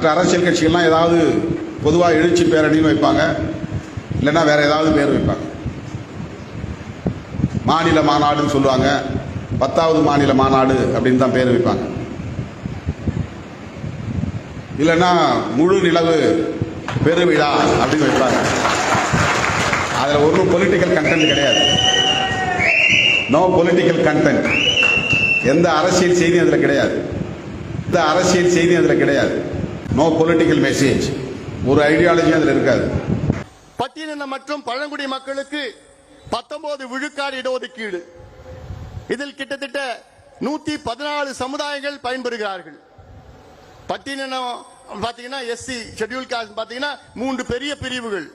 மற்ற அரசியல் கட்சிகள்லாம் ஏதாவது பொதுவாக எழுச்சி பேரணின்னு வைப்பாங்க இல்லைன்னா வேற ஏதாவது பேர் வைப்பாங்க. மாநில மாநாடுன்னு சொல்லுவாங்க பத்தாவது மாநில மாநாடு அப்படின்னு தான் பேர் வைப்பாங்க. இல்லைன்னா முழு நிலவு பெருவிழா அப்படின்னு வைப்பாங்க. அதில் ஒன்றும் பொலிட்டிக்கல் கண்டென்ட் கிடையாது. நோ பொலிட்டிக்கல் கண்டென்ட் எந்த அரசியல் செய்தியும் அதில் கிடையாது. எந்த அரசியல் செய்தி அதில் கிடையாது. நோ பொலிட்டிக்கல் மெசேஜ் ஒரு ஐடியாலஜி அதில் இருக்காது. பட்டியலின மற்றும் பழங்குடி மக்களுக்கு பத்தொன்பது விழுக்காடு இடஒதுக்கீடு. இதில் கிட்டத்தட்ட நூத்தி பதினாலு சமுதாயங்கள் பயன்பெறுகிறார்கள். பட்டியலினம் பாத்தீங்கன்னா எஸ்சி ஷெட்யூல் காஸ்ட் பாத்தீங்கன்னா மூன்று பெரிய பிரிவுகள்.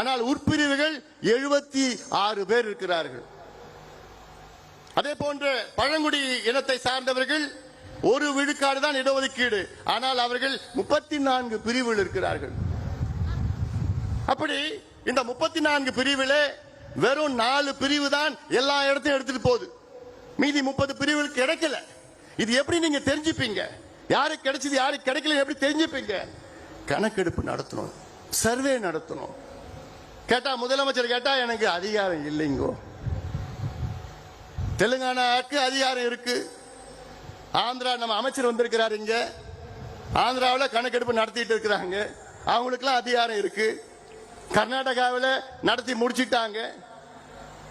ஆனால் உட்பிரிவுகள் எழுபத்தி ஆறு பேர் இருக்கிறார்கள். அதே போன்று பழங்குடி இனத்தை சார்ந்தவர்கள் ஒரு விழுக்காடு தான் இடஒதுக்கீடு. ஆனால் அவர்கள் முப்பத்தி நான்கு பிரிவில் இருக்கிறார்கள். அப்படி இந்த முப்பத்தி நான்கு பிரிவிலே வெறும் நாலு பிரிவு தான் எல்லா இடத்தையும் எடுத்துட்டு போகுது. மீதி முப்பது பிரிவுகள் கிடைக்கல. இது எப்படி நீங்க தெரிஞ்சுப்பீங்க? யாருக்கு கிடைச்சது யாருக்கு கிடைக்கல எப்படி தெரிஞ்சுப்பீங்க? கணக்கெடுப்பு நடத்தணும். சர்வே நடத்தணும். கேட்டா முதலமைச்சர் கேட்டா எனக்கு அதிகாரம் இல்லைங்கோ. தெலுங்கானாக்கு அதிகாரம் இருக்கு. ஆந்திரா நம்ம அமைச்சர் வந்திருக்கிறார் இங்க. ஆந்திராவில் கணக்கெடுப்பு நடத்திட்டு இருக்கிறாங்க. அவங்களுக்குலாம் அதிகாரம் இருக்கு. கர்நாடகாவில் நடத்தி முடிச்சிட்டாங்க.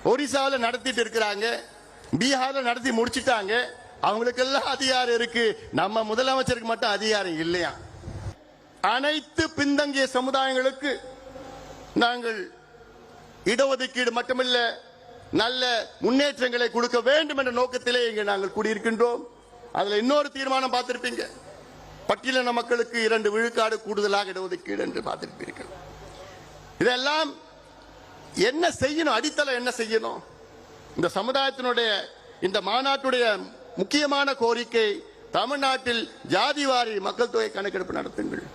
ஒரிசாவில் நடத்திட்டு இருக்கிறாங்க. பீகாரில் நடத்தி முடிச்சிட்டாங்க. அவங்களுக்கெல்லாம் அதிகாரம் இருக்கு. நம்ம முதலமைச்சருக்கு மட்டும் அதிகாரம் இல்லையா? அனைத்து பின்தங்கிய சமுதாயங்களுக்கு நாங்கள் இடஒதுக்கீடு மட்டுமில்ல நல்ல முன்னேற்றங்களை கொடுக்க வேண்டும் என்ற நோக்கத்திலே இங்கே நாங்கள் கூடியிருக்கின்றோம். அதுல இன்னொரு தீர்மானம் பார்த்திருப்பீங்க. பட்டியலின மக்களுக்கு இரண்டு விழுக்காடு கூடுதலாக இடஒதுக்கீடு என்று பார்த்திருப்பீர்கள். இதெல்லாம் என்ன செய்யணும்? அடித்தளம் என்ன செய்யணும்? இந்த சமுதாயத்தினுடைய இந்த மாநாட்டுடைய முக்கியமான கோரிக்கை தமிழ்நாட்டில் ஜாதிவாரி மக்கள் தொகை கணக்கெடுப்பு நடத்துங்கள்.